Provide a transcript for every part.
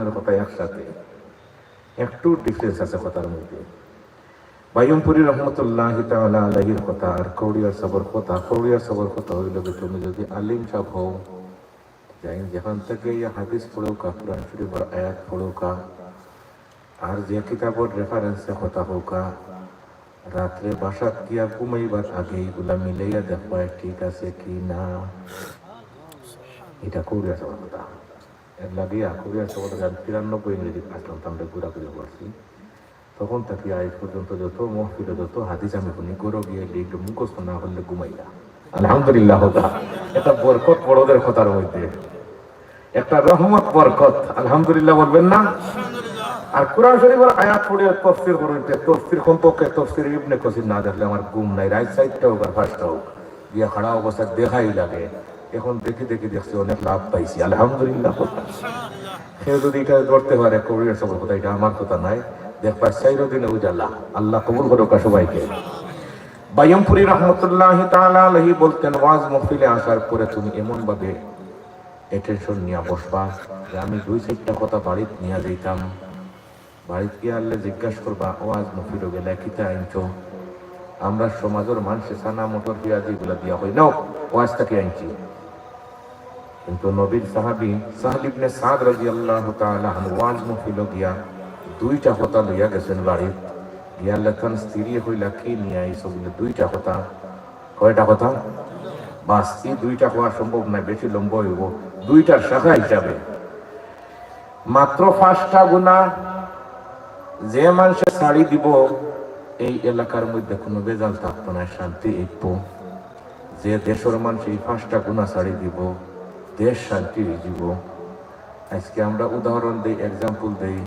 দুজনের কথা একসাথে একটু ডিফারেন্স আছে কথার মধ্যে। বাইয়মপুরি রহমতুল্লাহ তাআলা আলাইহির কথা, আর কৌড়িয়ার সবর কথা কৌড়িয়ার সবর কথা হইল তুমি যদি আলিম সাহ হও যাই যেখান থেকে ইয়া হাদিস পড়ো কা কোরআন শরীফের আয়াত পড়ো কা আর যে কিতাবর রেফারেন্সে কথা হোক, রাত্রে বাসাত গিয়া ঘুমাইবার আগে এগুলা মিলাইয়া দেখবা, ঠিক আছে কি না। এটা কৌড়িয়া সবার কথা। এর লাগিয়া কৌড়িয়া সবার গান তিরানব্বই ইংরেজি আসলাম আমরা ঘোরাঘুরি করছি তখন তাকে আজ পর্যন্ত যত মহফিলে যত হাদিস আমি শুনি গরো গিয়ে লিখলে মুখস্থ না হলে ঘুমাইয়া আলহামদুলিল্লাহ হোকা এটা বরকত বড়দের কথার মধ্যে একটা রহমত বরকত আলহামদুলিল্লাহ বলবেন না আর কোরআন শরীফের আয়াত পড়ে তফসির করুন তফসির সম্পর্কে তফসির ইবনে কসির না দেখলে আমার ঘুম নাই রাইট সাইডটা হোক আর ফার্স্টটা হোক গিয়া খাড়া অবস্থা দেখাই লাগে এখন দেখে দেখে দেখছি অনেক লাভ পাইছি, আলহামদুলিল্লাহ। সে যদি এটা ধরতে পারে কবির সবার কথা, এটা আমার কথা নাই দেখবা সাইরো দিনে উজালা আল্লাহ কবুল করুক সবাইকে। বায়মপুরি রহমতুল্লাহ আলাইহি বলতেন, ওয়াজ মহফিলে আসার পরে তুমি এমন ভাবে অ্যাটেনশন নিয়ে বসবা যে আমি দুই চারটা কথা বাড়িতে নিয়ে যাইতাম। বাড়িতে গিয়ে আনলে জিজ্ঞাসা করবা, ওয়াজ মহফিল গেলে কিতা আনছো? আমরা সমাজের মানুষে সানা মোটর পেঁয়াজ এগুলা দিয়া হয় নাও, ওয়াজটাকে আনছি। কিন্তু নবীর সাহাবি সাহাল ইবনে সাদ রাদিয়াল্লাহু তাআলা আনহু ওয়াজ মহফিল গিয়া দুইটা কথা লইয়া গেছেন বাড়িত গিয়া লেখান স্ত্রী হইলা কি নিয়ে আইসো দুইটা কথা কয়টা কথা বাস, এই দুইটা হওয়া সম্ভব নয়, বেশি লম্ব হইব। দুইটার শাখা হিসাবে। মাত্র পাঁচটা গুণা যে মানুষের শাড়ি দিব, এই এলাকার মধ্যে কোনো বেজাল থাকতো না, শান্তি একটু। যে দেশের মানুষ এই পাঁচটা গুণা শাড়ি দিব দেশ শান্তি দিব আজকে আমরা উদাহরণ দিই এক্সাম্পল দেই।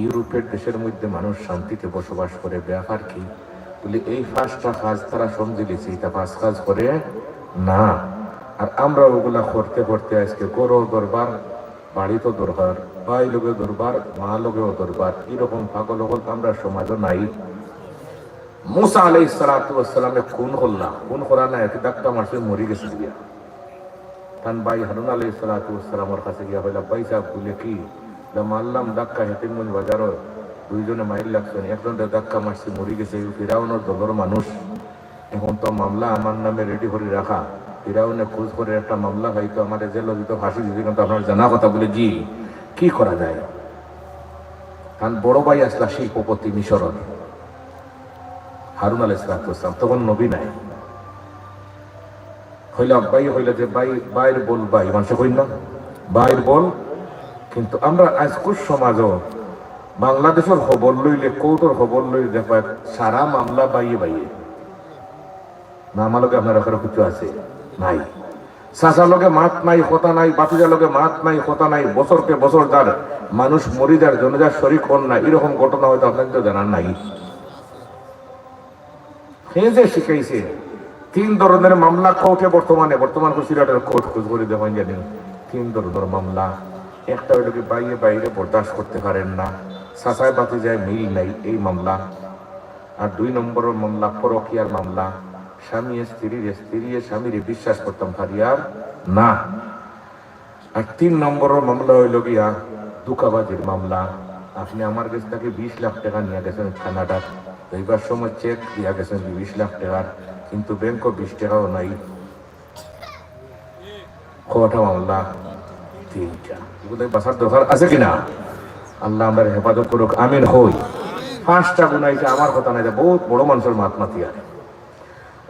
ইউরোপের দেশের মধ্যে মানুষ শান্তিতে বসবাস করে, ব্যাপার কি? বলে, এই পাঁচটা কাজ তারা সমঝে লিছে এটা পাঁচ কাজ করে না। আর আমরা ওগুলা করতে করতে আজকে করো দরবার বাড়িতে দরবার ভাই লোকে দরবার মা লোকেও দরবার, এরকম পাগল হল আমরা সমাজও নাই। মুসা আলাই সালাতামে খুন হল্লা, খুন করা না ডাক্তার মাসে মরি গেছে তান ভাই হারুন আলাই সালাতামের কাছে গিয়া হইলা সাহেব বলে কি? মারলাম ধাক্কা হেতিমগঞ্জ বাজারও। দুইজনে মাইল লাগছেন। একজন ধাক্কা মারছে, মরি গেছে। ফিরাউনের দলের মানুষ। এখন তো মামলা আমার নামে রেডি করে রাখা। ফিরাউনে খোঁজ করে একটা মামলা হয়তো আমার জেল দিত ফাঁসি দিতে কিন্তু আপনার জানা কথা বলে, জি, কি করা যায়? কারণ বড় ভাই আসলা শিল্পপতি মিশরণ হারুন আল ইসলাম তখন নবী নাই। হইলে আব্বাই হইলে যে বাই বাইর বল বাই মানুষ কই না? বাইর বল কিন্তু আমরা আজকুর সমাজও বাংলাদেশের খবর লইলে, কৌটোর খবর লইলে দেখবা সারা মামলা বাইয়ে বাইয়ে। না, আমার আপনার ওখানে কিছু আছে? নাই। চাচার লগে মাত নাই, কথা নাই বাতিজার লগে মাত নাই, কথা নাই, বছরকে বছর যার মানুষ মরি যার জন্য যার শরীর হন না এরকম ঘটনা হয়তো আপনার তো জানার নাই। সে যে শিখাইছে। তিন ধরনের মামলা কোর্টে বর্তমানে, বর্তমান সিরাটের কোর্ট খোঁজ করে দেখেন জানেন তিন ধরনের মামলা। একটা হইল কি বাইরে বাইরে বরদাস্ত করতে পারেন না। সাসায় বাতি যায়, মিল নাই এই মামলা। আর দুই নম্বরের মামলা, পরকিয়ার মামলা। স্বামী স্ত্রীর স্ত্রী, স্বামীর বিশ্বাস করতাম পারি আর না। আর তিন নম্বরের মামলা হইল গিয়া দুকাবাজির মামলা। আপনি আমার কাছ থেকে বিশ লাখ টাকা নিয়ে গেছেন কানাডা এইবার সময় চেক দিয়া গেছেন বিশ লাখ টাকার। কিন্তু ব্যাংকও বিশ টাকাও নাই। কটা মামলা তিনটা এগুলো বাসার দরকার আছে কিনা? আল্লাহ আমরা হেফাজত করুক, আমিন হই। পাঁচটা গুণাইছে আমার কথা নাই বহুত বড় মানুষের মাতমাতি আর।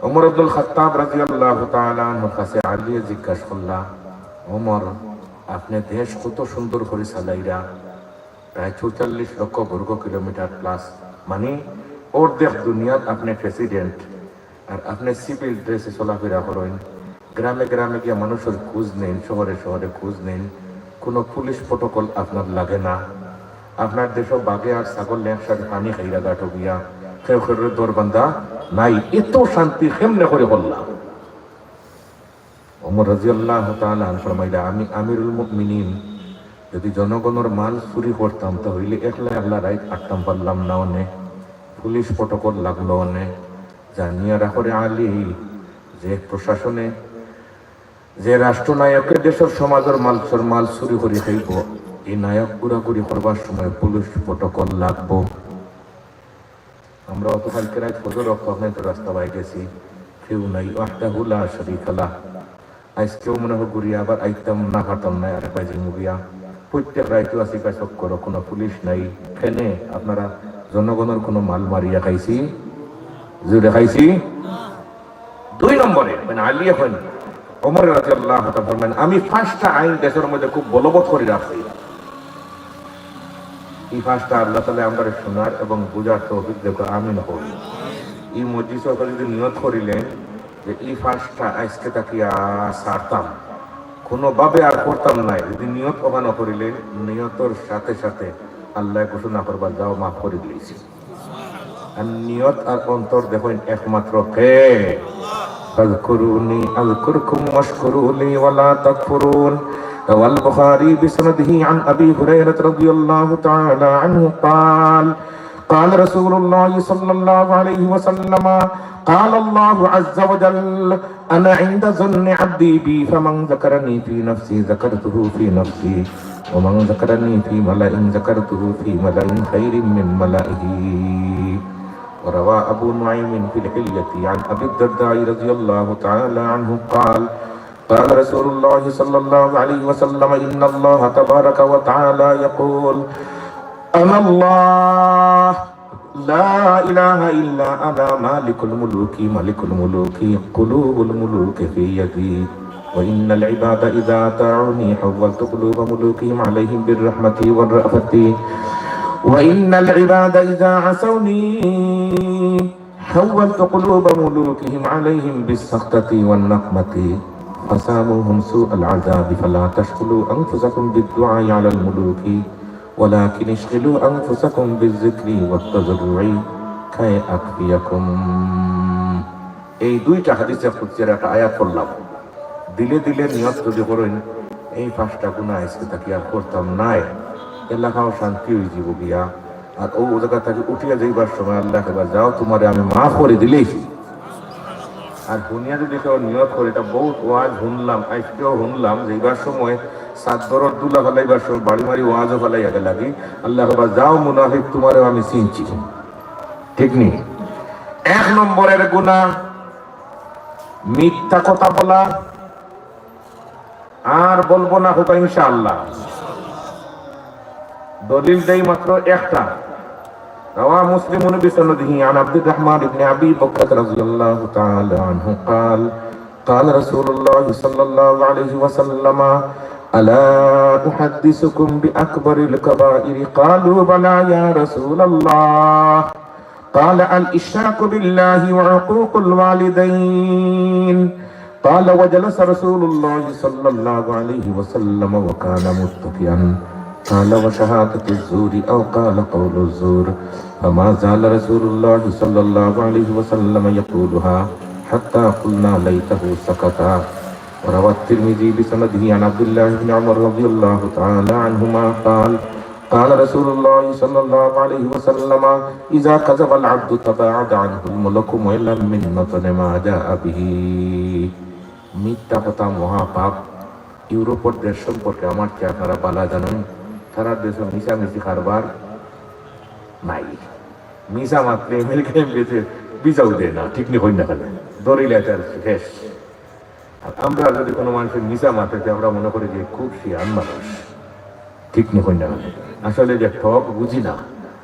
ওমর আব্দুল খাত্তাব রাদিয়াল্লাহু তাআলা আনহুর কাছে আলিয়ে জিজ্ঞাসা করলা, ওমর, আপনি দেশ কত সুন্দর করে চালাইরা, প্রায় চৌচল্লিশ লক্ষ বর্গ কিলোমিটার প্লাস মানে অর্ধেক দুনিয়াত আপনি প্রেসিডেন্ট আর আপনি সিভিল ড্রেসে চলাফেরা করেন, গ্রামে গ্রামে গিয়ে মানুষের খোঁজ নেন, শহরে শহরে খোঁজ নেন, কোনো পুলিশ প্রোটোকল আপনার লাগে না। আপনার দেশও বাঘে আর ছাগল একসাথে পানি খাইরা গাটো গিয়া কেউ কেউ দরবান্ধা নাই, এত শান্তি কেমনে করে বললাম? ওমর রাজিয়াল্লাহ তাআলা ফরমাইলা আমি আমিরুল মুমিনিন, যদি জনগণের মাল চুরি করতাম, তাহলে একলা একলা রাইট আটতাম পারলাম না অনে। পুলিশ প্রটোকল লাগল অনে। জানিয়া রাখরে আলী, যে প্রশাসনে, যে রাষ্ট্রনায়কের দেশের সমাজের মাল মাল চুরি করে খাইব এই নায়ক ঘোরাঘুরি করবার সময় পুলিশ প্রটোকল লাগবো। আমরা অত কালকে রাত ফজর আপনার রাস্তা বাই গেছি, কেউ নাই ওয়াহদাহুলা শরীফালা আজকেও মনে হয় ঘুরিয়া আবার আইতাম না হাঁটাম নাই আর বাজি মুগিয়া প্রত্যেক রাইতেও আসি কাজ করো কোনো পুলিশ নাই। কেনে, আপনারা জনগণের কোনো মাল মারিয়া খাইছি? জুড়ে খাইছি। দুই নম্বরে মানে আলী এখন অমর রাজি আল্লাহ ফরমান আমি পাঁচটা আইন দেশের মধ্যে খুব বলবৎ করে রাখছি। এই পাঁচটা আল্লাহ তালা আমরা শোনার এবং বুঝার তো দেখো আমিন হই। এই মসজিদ সরকার যদি নিয়ত করিলেন যে এই পাঁচটা আজকে তাকে সারতাম কোনোভাবে আর করতাম নাই। যদি নিয়ত ওখানে করিলেন, নিয়তর সাথে সাথে আল্লাহ ঘোষণা করবার যাও মাফ করে দিয়েছি। আর নিয়ত আর অন্তর দেখেন একমাত্র কে فاذكروني أذكركم واشكروا لي ولا تكفرون روى البخاري بسنده عن أبي هريرة رضي الله تعالى عنه قال قال رسول الله صلى الله عليه وسلم قال الله عز وجل أنا عند ظن عبدي بي فمن ذكرني في نفسي ذكرته في نفسي ومن ذكرني في ملأ ذكرته في ملأ خير من ملئه وروى أبو نعيم في الحلية عن أبي الدرداء رضي الله تعالى عنه قال قال رسول الله صلى الله عليه وسلم إن الله تبارك وتعالى يقول أنا الله لا إله إلا أنا مالك الملوك ملك الملوك قلوب الملوك في يدي. وإن العباد إذا أطاعوني حولت قلوب ملوكهم عليهم بالرحمة والرأفة. وإن العباد إذا عصوني حولت قلوب ملوكهم عليهم بالسخطة والنقمة فساموهم سوء العذاب فلا تشغلوا أنفسكم بالدعاء على الملوك ولكن اشغلوا أنفسكم بالذكر والتضرع كي أكفيكم এই দুইটা হাদিসে কুদসির একটা আয়াত পড়লাম দিলে দিলে নিয়ত যদি করেন এই পাঁচটা গুণা আজকে তাকে আর করতাম নাই এলাকাও শান্তি হয়ে যাব গিয়া আর ও জায়গা থেকে উঠিয়া যাইবার সময় আল্লাহ এবার যাও, তোমারে আমি মাফ করে দিলেই আর দুনিয়া যদি কেউ নিয়ত করে, এটা বহুত ওয়াজ শুনলাম আজকেও শুনলাম যে এইবার সময় সাত দরর দুলা ফেলাইবার সময়, বাড়ি মারি ওয়াজও ফেলাই আগে। লাগি আল্লাহ এবার যাও মুনাফিক তোমারে আমি চিনছি। ঠিক নেই এক নম্বরের গুণা মিথ্যা কথা বলা, আর বলব না হোক ইনশাআল্লাহ। দলিল দেই মাত্র একটা روى مسلم بسنده عن عبد الرحمن بن ابي بكر رضي الله تعالى عنه قال قال رسول الله صلى الله عليه وسلم الا احدثكم باكبر الكبائر قالوا بلى يا رسول الله قال الاشراك بالله وعقوق الوالدين قال وجلس رسول الله صلى الله عليه وسلم وكان متكئا قال وشهادة الزور أو قال قول الزور فما زال رسول الله صلى الله عليه وسلم يقولها حتى قلنا ليته سكتا وروى الترمذي بسنده عن عبد الله بن عمر رضي الله تعالى عنهما قال قال رسول الله صلى الله عليه وسلم إذا كذب العبد تباعد عنه الملك وإلا من نطن ما جاء به মিথ্যা কথা মহাপাপ ইউরোপের দেশ সম্পর্কে আমার কি আপনারা বালা জানেন তারা দেশে মিশামিশি কারবার নাই। মিশা মাত্রে আমেরিকা এমবিতে বিচাও দেয় না, ঠিক নেই না কেন? দরিলে তার শেষ। আমরা যদি কোনো মানুষের মিশা মাত্রাতে আমরা মনে করি যে খুব শিয়ান মানুষ। ঠিক নেই না কেন? আসলে যে ঠক বুঝি না।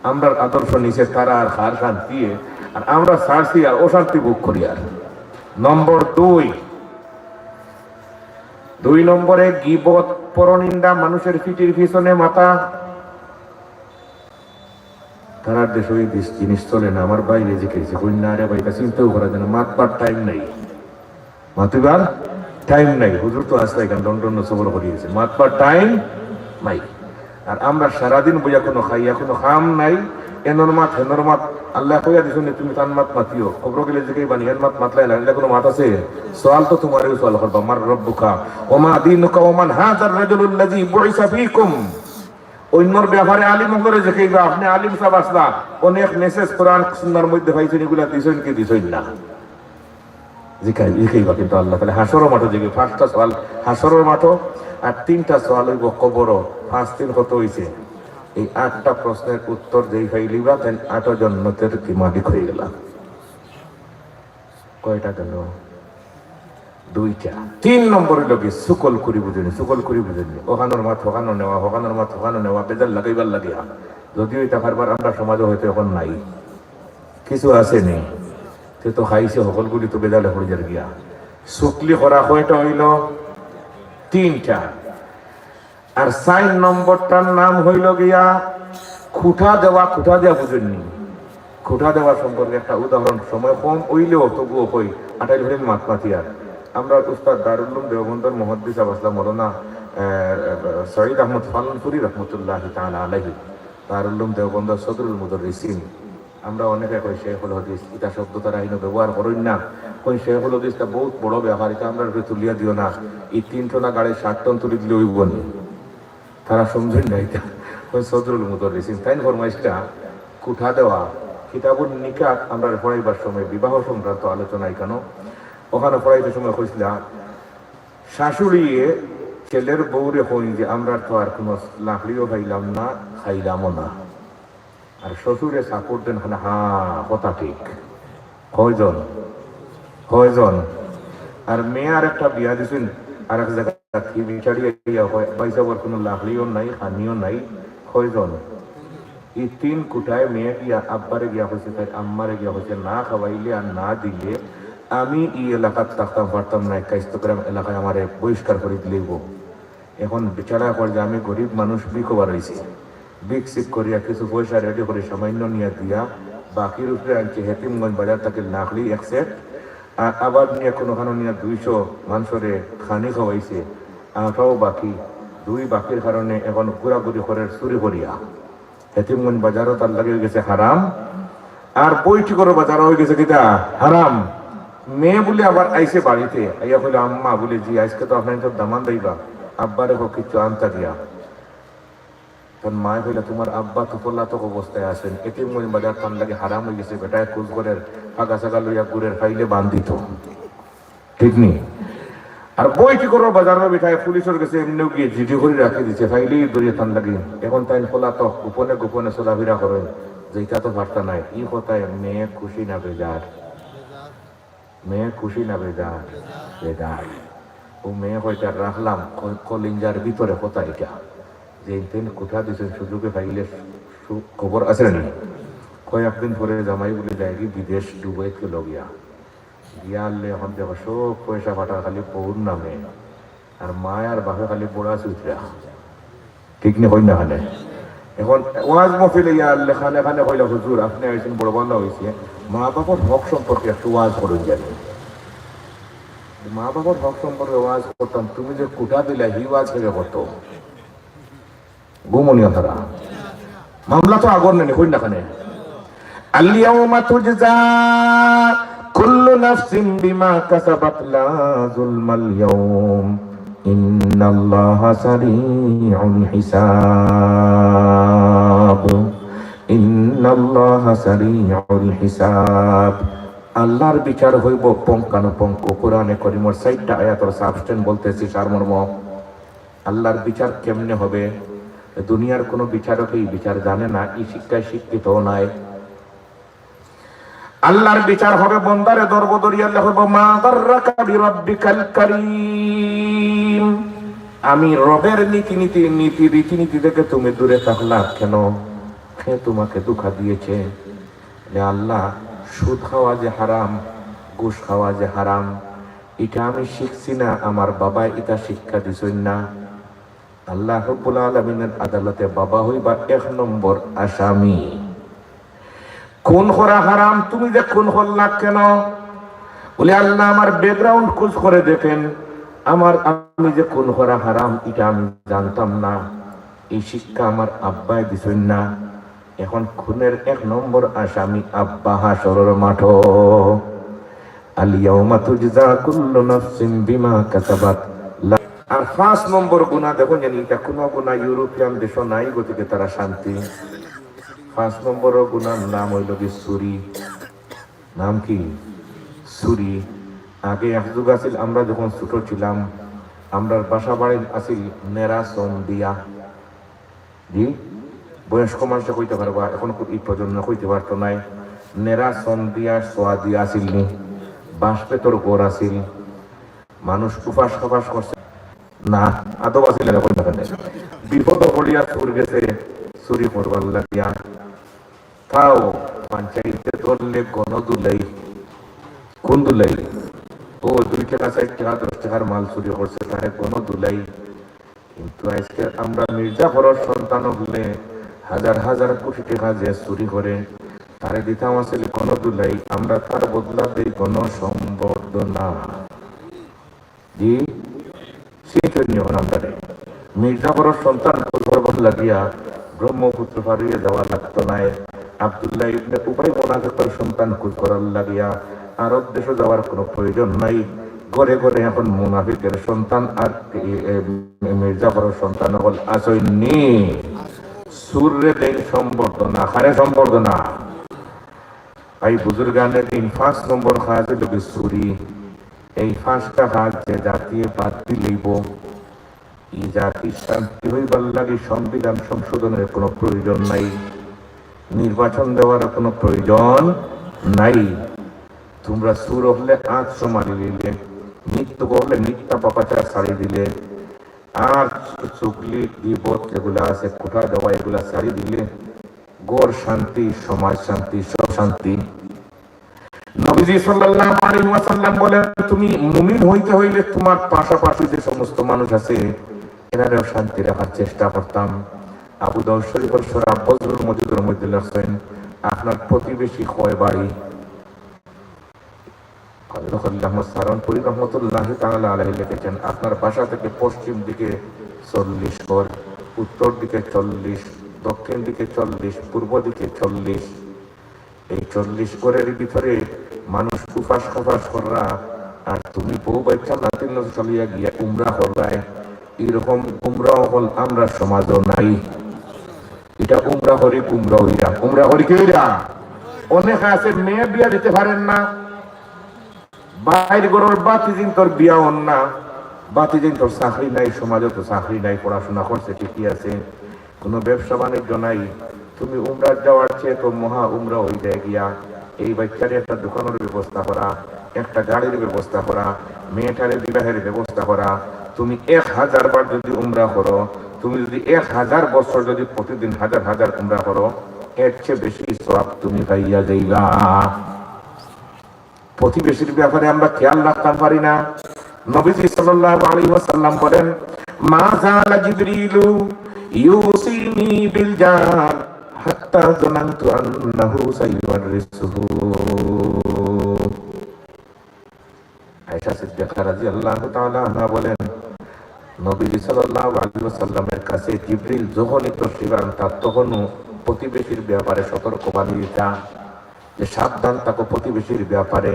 আমরা আদর্শ নিচে তারা আর হার শান্তি আর আমরা সারছি আর অশান্তি ভোগ করি আর। নম্বর দুই দুই নম্বরে গিবত, পরনিন্দা, মানুষের পিঠির পিছনে মাথা। তারার দেশে ওই জিনিস চলে না, আমার বাইরে যে খেয়েছে কন্যা আরে বাইটা চিন্তাও করা যায় না মাতবার টাইম নাই। মাতিবার টাইম নাই, হুজুর তো আসলে এখানে লন্ডন সবর করিয়েছে। মাতবার টাইম নাই। আর আমরা সারাদিন বইয়া কোনো খাইয়া কোনো খাম নাই, এনর মাত, হেনর মাত আল্লাহ কইয়া দিছো নি, তুমি তান মাত মাতিও। খবর গেলে যে বানি হেন মাত মাতলাই না এলা কোনো মাত আছে? সওয়াল তো তোমারও সওয়াল করবা, মার রব্বুকা। ওমা দিনুকা ওমান হাযার রাজুলুল লাযী বুইসা ফীকুম। অন্যর ব্যাপারে আলিম করে যে কেইবা, আপনি আলিম সাহেব আসলা। অনেক মেসেজ কোরআন সুন্নাহর মধ্যে পাইছেন, এগুলা দিছেন কি দিছেন না? জিকাই জিকাইবা কিন্তু আল্লাহ তাআলা হাসরের মাঠে যে ফার্স্টটা সওয়াল, হাসরের মাঠে আর তিনটা সওয়াল হইব কবর পাঁচ দিন কত হইছে? এই আটটা প্রশ্নের উত্তর যেই ফাইলিবা তেন আট জন্মতের কি মালিক হয়ে গেলাম কয়টা গেল? দুইটা। তিন নম্বর কি, সুকল করি বুঝেনি, সুকল করি বুঝেনি। ওখানোর মা ঠকানো নেওয়া, ওখানোর মা ঠকানো নেওয়া বেজার লাগাইবার লাগিয়া। যদিও এটা কারবার আমরা সমাজে হয়তো এখন নাই। কিছু আছে নি? সে তো খাইছে সকলগুলি তো বেজালে যার গিয়া। শুকলি করা কয়টা হইল? তিনটা। আর সাইন নম্বরটার নাম হইল গিয়া খুঁটা দেওয়া খুঁটা দেওয়া বুঝেননি খুঁটা দেওয়া সম্পর্কে একটা উদাহরণ, সময় কম ওইলেও তবুও কই আটাই ধরেন মাত মাতিয়ার আমরা উস্তাদ দারুল্লুম দেওবন্দর মোহাম্মদ আসলাম মৌলানা সঈদ আহমদ ফালনপুরি রহমতুল্লাহ তাআলা আলাইহি দারুল্লুম দেওবন্দর সদরুল মুদরিসিন আমরা অনেকে কই শেখুল হদিস এটা শব্দ তারা আইন ব্যবহার করেন না। কই শেখুল হদিসটা বহুত বড় ব্যাপার, এটা আমরা তুলিয়া দিও না। এই তিন টনা গাড়ি ষাট টন তুলি দিলে ওইব নি। তারা সমঝেন না এটা ওই সদরুল মুদরিসিন তাই ফরমাইশটা কুঠা দেওয়া। কিতাবুল নিকাত আমরা পড়াইবার সময়, বিবাহ সংক্রান্ত আলোচনায় কেন? ওখানে পড়াইতে সময় কইছিলাম শাশুড়িয়ে ছেলের বউরে হই যে, আমরা তো আর কোনো লাকড়িও খাইলাম না, খাইলামও না। আর শ্বশুরে সাপোর্ট দেন খানে, হা, কথা ঠিক। কয়জন? কয়জন? আর মেয়ে আর একটা বিয়া দিছেন আর এক জায়গা কি বিচারি পয়সা কোনো লাকড়িও নাই, হানিও নাই, কয়জন? এই তিন কুটায় মেয়ে গিয়া, আব্বারে গিয়া হয়েছে তাই আম্মারে গিয়া হয়েছে না খাওয়াইলে আর না দিলে আমি এই এলাকার থাকতাম পারতাম না কাইস্তগ্রাম এলাকায় আমার বহিষ্কার করে দিলেই এখন বিচারা কর আমি গরিব মানুষ বিকোবার হয়েছি বিক সিক করিয়া কিছু পয়সা রেডি করে সামান্য নিয়ে দিয়া, বাকির উপরে আনছি, হেতিমগঞ্জ বাজার থেকে লাকড়ি এক সেট আর আবার নিয়ে কোনো খানো নিয়ে দুইশো মানুষরে খানি খাওয়াইছে। আটাও বাকি, দুই বাকির কারণে এখন ঘোরাঘুরি করে চুরি করিয়া। হেতিমগঞ্জ বাজারও তার লাগে গেছে হারাম আর বইটি করে বাজার হয়ে গেছে কিটা হারাম মেয়ে বলে আবার আইসে বাড়িতে আইয়া বলে আম্মা বলে জি আজকে তো আপনার তো দামান দিবা। আব্বারে হোক কিছু আনতা দিয়া। তখন মায় কইলা তোমার আব্বা তো পল্লাতক অবস্থায় আছেন। এতিমগঞ্জ বাজার তার লাগে হারাম হয়ে গেছে। বেটায় কুচ করে ফাঁকা সাগা লইয়া গুড়ের ফাইলে বান্ধিত ঠিক নেই আর বই কি করো বাজারের বিঠায় পুলিশের কাছে এমনিও গিয়ে জিডি করে রাখি দিছে। ফাইলেই দরিয়ে থান লাগে এখন তাই খোলা তো গোপনে গোপনে চলাফেরা করে। যেটা তো বার্তা নাই। ই কথায়, মেয়ে খুশি না বেজার? মেয়ে খুশি না বেজার? বেজার। ও মেয়ে হয়তো রাখলাম। কলিঞ্জার ভিতরে কথা এটা। যে দিন কোথা দিছেন, সুযোগে পাইলে খবর আছে না কয়েকদিন পরে জামাই বলে যায় কি বিদেশ ডুবাইতে লগিয়া ইয়ারলে এখন দেখো সব পয়সা পাঠার খালি পৌর নামে। আর মায় আর বাপে খালি বোড়া চুতরা ঠিক নি হই না খানে এখন ওয়াজ মফিল ইয়ারলে খানে খানে হইলে হুজুর, আপনি আইছেন, বড় বন্ধ হয়েছে মা বাবার হক সম্পর্কে একটু ওয়াজ করুন জানি। মা বাবার হক সম্পর্কে ওয়াজ করতাম, তুমি যে কুটা দিলে, হি ওয়াজ খেলে করতো? ঘুমনীয় তারা মামলা তো আগর নেই, হই না খানে। আল্লিয়া মাতুজ কুল্লু নাফসিন বিমা কাসাবাত লা যুলমাল ইয়াউম। ইন্নাল্লাহা সারিউল হিসাব। ইন্নাল্লাহা সারিউল হিসাব। আল্লাহর বিচার হইব পঙ্কানুপঙ্ক। কোরআনে করিমর সাইটটা আয়াতর সাবস্টেন বলতেছি সারমর্ম। আল্লাহর বিচার কেমনে হবে? দুনিয়ার কোনো বিচারক এই বিচার জানে না, এই শিক্ষায় শিক্ষিতও নাই। আল্লাহর বিচার হবে বন্দারে দর্ব দরিয়ালে হবে মা দাররাকা আমি রবের নীতি নীতি নীতি রীতিনীতি থেকে তুমি দূরে থাকলা কেন? কে তোমাকে দুঃখা দিয়েছে? আল্লাহ, সুদ খাওয়া যে হারাম, ঘুষ খাওয়া যে হারাম, এটা আমি শিখছি না, আমার বাবা এটা শিক্ষা দিছেন না। আল্লাহ আলমিনের আদালতে বাবা হইবা এক নম্বর আসামি। খুন করা হারাম, তুমি যে খুন করলা কেন? বলে, আল্লাহ আমার ব্যাকগ্রাউন্ড খোঁজ করে দেখেন। আমার, আমি যে খুন করা হারাম, এটা আমি জানতাম না। এই শিক্ষা আমার আব্বাই দিছেন না। এখন খুনের এক নম্বর আসামি আব্বা হাসরের মাঠ। আলিয়াউমা তুজজা কুল্লু নাফসিন বিমা কাসাবাত। আর পাঁচ নম্বর গুণা দেখুন, জানি, এটা কোনো গুণা ইউরোপিয়ান দেশ নাই গতিকে তারা শান্তি। পাঁচ নম্বর গুণার নাম হইল কি সুরি নাম কি? সুরি আগে এক যুগ আছিল, আমরা যখন ছোট ছিলাম আমরা বাসা বাড়ি আছিল নেরা দিয়া। জি? বয়স্ক মানুষে কইতে পারবা এখন এই প্রজন্ম কইতে পারতো নাই নেরা দিয়া সোয়া দিয়া আসিল নি। বাঁশ পেতর গোর আসিল মানুষ উপাস কপাস করছে। না, আদব আসিল বিপদ পড়িয়া সুর গেছে চুরি করবার লাগিয়া তাও পঞ্চায়েতে ধরলে গণ দুলাই, কোন দুলাই? ও, দুই টাকা চার টাকা, দশ টাকার মাল চুরি করছে, তারে গণ দুলাই। কিন্তু আজকে আমরা মির্জাফরের সন্তান হলে হাজার হাজার কোটি টাকা যে চুরি করে, তারে দিতাম আসলে গণ দুলাই, আমরা তার বদলাতে গণ সম্বর্ধনা। জি? সেই আমরা মির্জাফরের সন্তান লাগিয়া ব্রহ্মপুত্র পারিয়ে দেওয়া লাগতো নাই আবদুল্লাহ ইবনে উপায় মোনাফিকের সন্তান খুঁজ করার লাগিয়া আরব দেশে যাওয়ার কোনো প্রয়োজন নাই। ঘরে ঘরে এখন মুনাফিকের সন্তান আর মির্জাফরের সন্তান হল দেন সম্বর্ধনা, হারে সম্বর্ধনা। এই বুজুর্গানের দিন পাঁচ নম্বর কাজ হল সুরি। এই যে জাতীয় এই জাতির শান্তি হইবার লাগে সংবিধান সংশোধনের কোনো প্রয়োজন নাই। নির্বাচন দেওয়ার কোনো প্রয়োজন নাই। তোমরা সুর হলে আজ সমারি দিলে নিত্য করলে মিথ্যা পাপাচার সারি দিলে, আর চুকলি বিপদ যেগুলো আছে, কোঠা দেওয়া এগুলা সারি দিলে গড় শান্তি, সমাজ শান্তি, সব শান্তি। নবীজি সাল্লাল্লাহু আলাইহি ওয়াসাল্লাম বলেন, তুমি মুমিন হইতে হইলে তোমার পাশাপাশি যে সমস্ত মানুষ আছে এনারেও শান্তি রাখার চেষ্টা করতাম। আবু শরীফের সরা বজরুল মজিদুর মধ্যে লেখছেন আপনার প্রতিবেশী কয় বাড়ি। লিখেছেন, আপনার বাসা থেকে পশ্চিম দিকে চল্লিশ ঘর, উত্তর দিকে চল্লিশ, দক্ষিণ দিকে চল্লিশ, পূর্ব দিকে চল্লিশ। এই চল্লিশ ঘরের ভিতরে মানুষ উপাস কপাস কররা আর তুমি বউ বাচ্চা নাতিন চলিয়া গিয়া উমরা হল্লায় এরকম উমরা হল আমরা সমাজও নাই। এটা উমরা হরি কুমরা হইরা উমরা হরি কে হইরা অনেক আছে, মেয়ে বিয়া দিতে পারেন না। বাইর গরর বাতি দিন তোর বিয়া না। বাতি দিন তোর চাকরি নাই, সমাজে তো চাকরি নাই, পড়াশোনা করছে, ঠিকই আছে। কোনো ব্যবসা বাণিজ্য নাই। তুমি উমরা যাওয়ার চেয়ে তো মহা উমরা হয়ে যায় গিয়া, এই বাচ্চারে একটা দোকানের ব্যবস্থা করা, একটা গাড়ির ব্যবস্থা করা, মেয়েটারে বিবাহের ব্যবস্থা করা তুমি এক হাজার বার যদি উমরা করো, তুমি যদি এক হাজার বছর যদি প্রতিদিন হাজার হাজার উমরা করো, এর চেয়ে বেশি সব তুমি পাইয়া যাইবা। প্রতিবেশীর ব্যাপারে আমরা খেয়াল রাখতে পারি না। নবীজি সাল্লাল্লাহু আলাইহি ওয়াসাল্লাম বলেন, মা জালা জিবরিলু ইউসিনি বিল জার হাত্তা আন্নাহু সিদ্দিকা তাআলা আনহা বলেন, নবীজি সাল্লাল্লাহু আলাইহি ওয়াসাল্লামের কাছে তখনও প্রতিবেশীর ব্যাপারে সতর্কবাণী যে সাবধান থাকো প্রতিবেশীর ব্যাপারে।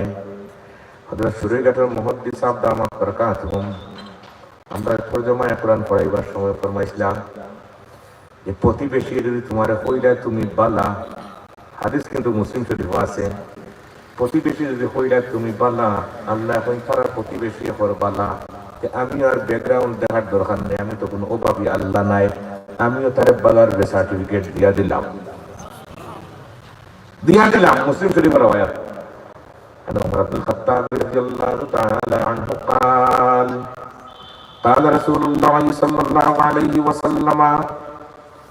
হযরত সুরেঘাটের মুহাদ্দিস সাহেব আমার বরকাত আমরা তরজমায় কোরআন পড়াইবার সময় ফরমাইছিলাম যে প্রতিবেশী যদি তোমার হইলে তুমি বালা। হাদিস কিন্তু মুসলিম শরীফ আছে। প্রতিবেশী যদি হইলে তুমি বালা আল্লাহ এখন তারা প্রতিবেশী হর বালা যে আমি আর ব্যাকগ্রাউন্ড দেখার দরকার নেই আমি তো কোনো অভাবী আল্লাহ নাই আমিও তার বালার সার্টিফিকেট দিয়া দিলাম দিয়া দিলাম মুসলিম শরীফের আয়াত عن عمر بن الخطاب رضي الله تعالى عنه قال قال رسول الله صلى الله عليه وسلم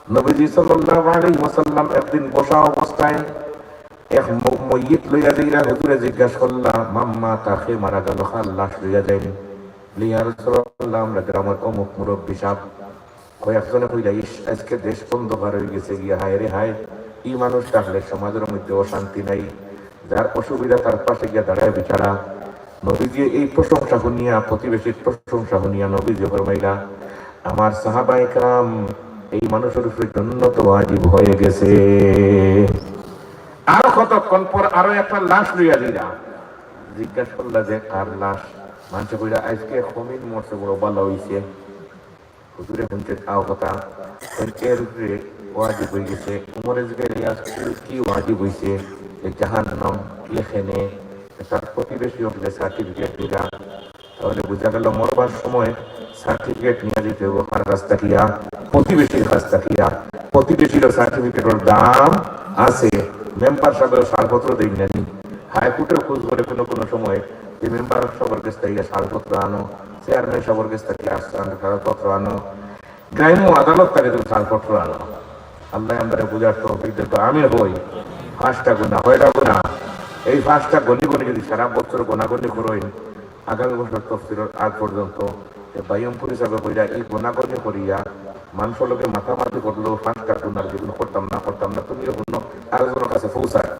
নবীজি সাল্লাল্লাহু আলাইহি ওয়াসাল্লাম একদিন বসা অবস্থায় এক মইয়িত লইয়া যাইরা হুজুরে জিজ্ঞাসা করলা মাম্মা, তাকে মারা গেল খাল লাশ লইয়া যাইনি? লিয়া রাসূলুল্লাহ আমরা গ্রামের অমুক মুরব্বী সাহেব কয়েকজনে কইলা ইস, আজকে দেশ বন্ধকার হয়ে গেছে গিয়া, হায় রে হায়। এই মানুষ থাকলে সমাজের মধ্যে অশান্তি নাই। যার অসুবিধা তার পাশে গিয়া দাঁড়ায় বিচারা। নবীজি এই প্রশংসা শুনিয়া, প্রতিবেশীর প্রশংসা শুনিয়া নবীজি ফরমাইলা, আমার সাহাবা একরাম এই মানুষের উপরে জন্য তো আজীব হয়ে গেছে। আরও কতক্ষণ পর আরও একটা লাশ লইয়া দিলা জিজ্ঞাসা করলা যে কার লাশ? মানুষ কইলা আজকে খমিন মরছে বড় ভালো হইছে। হুজুরে তাও কথা? এর উপরে ওয়াজিব হয়ে গেছে? জিজ্ঞাসা কি ওয়াজিব হইছে? জাহান্নাম, এখানে তার প্রতিবেশী হলে সার্টিফিকেট দিলা তাহলে বোঝা গেল, মরবার সময় সার্টিফিকেট নিয়ে যেতে হবে কার কাছ থাকিয়া প্রতিবেশীর কাছ থাকিয়া প্রতিবেশীর সার্টিফিকেটের দাম আছে। মেম্বার সাহেবের সারপত্র দেই নানি হাইকোর্টের খোঁজ করে কোনো কোনো সময় যে মেম্বার সবার কাছ থেকে সারপত্র আনো, চেয়ারম্যান সবার কাছ থেকে সারপত্র আনো গ্রাম্য আদালত তাকে তুমি সারপত্র আনো, আল্লাহ আমরা বুঝার তো তো আমি হই, পাঁচটা গুণা, কয়টা গুণা? এই পাঁচটা গণি গণি যদি সারা বছর গোনাগণি করই আগামী বছর তফসিলের আগ পর্যন্ত বায়ুমপুর হিসাবে কইরা এই গোনাগণি করিয়া মানুষ লোকে মাথামাতি করল পাঁচটা গুণার যেগুলো করতাম না করতাম না, তুমিও গুণ আরেকজনের কাছে পৌঁছায়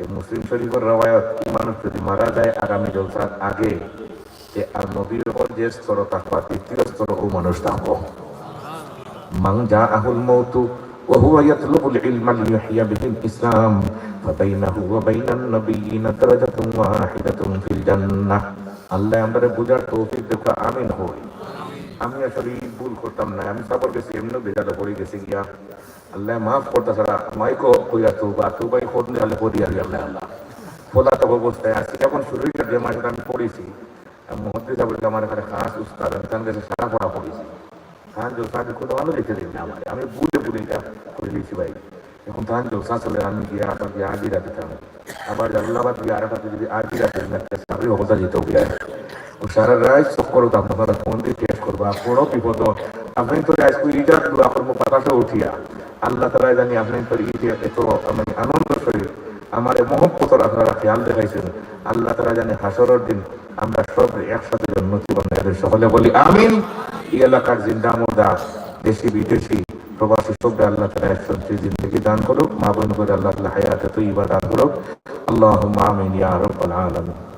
এই মুসলিম শরীফের রবায়ত এই মানুষ যদি মারা যায় আগামী জলসার আগে যে আর নবীর ওপর যে স্তর তাকবা তৃতীয় স্তর ও মানুষ থাকবো من جاءه الموت وهو يطلب العلم ليحيى به الإسلام فبينه وبين النبيين درجة واحدة في الجنة আল্লাহ আমরা বুঝার তৌফিক দেখো আমিন হই আমি আসলে ভুল করতাম না আমি সবার কাছে এমনি বেজালে পড়ে গেছি গিয়া আল্লাহ মাফ করতে ছাড়া মাইকো কইয়া তুবা, তুবাই খোদ নিয়ে পড়ি আর আল্লাহ আল্লাহ। খোলা তো অবস্থায় আছি। যখন শুরু করে যে মাসে আমি পড়েছি মহাদ্রি সাহেব আমার এখানে খাস উস্তাদ, আমি তার কাছে সারা পড়া পড়েছি। ধান জলসা আমি কোনো ভালো দেখতে দিন আমার আমি বুঝে বুঝে এটা করে দিয়েছি ভাই। এখন ধান জলসা চলে আমি গিয়ে আপনার গিয়ে আজিরা দিতাম আবার জাল্লাবাদ গিয়ে আর একটা যদি আজিরা দিন সাবরি অবস্থা যেতে হবে। ও সারা রাত চক্কর তো আপনারা ফোন দিয়ে টেস্ট করব। বড় বিপদ আপনি তো আজকে রিটার করব আপনার বাতাসে উঠিয়া। আল্লাহ তালা জানি আপনি তো ইতিহাস এত মানে আনন্দ শরীর আমার এই মহব্বতর আপনারা খেয়াল দেখাইছেন। আল্লাহ তালা জানে হাসরের দিন আমরা সব একসাথে বানাই সকলে বলি আমিন। এই এলাকার জিন্দা মোদা দেশি, বিদেশি, প্রবাসী সব আল্লাহ তালা একসাথে জিন্দগি দান করুক। মা বোন করে আল্লাহ হায়াতে তো ইবা দান করুক। আল্লাহ আমিন ইয়া রব্বাল আলামিন।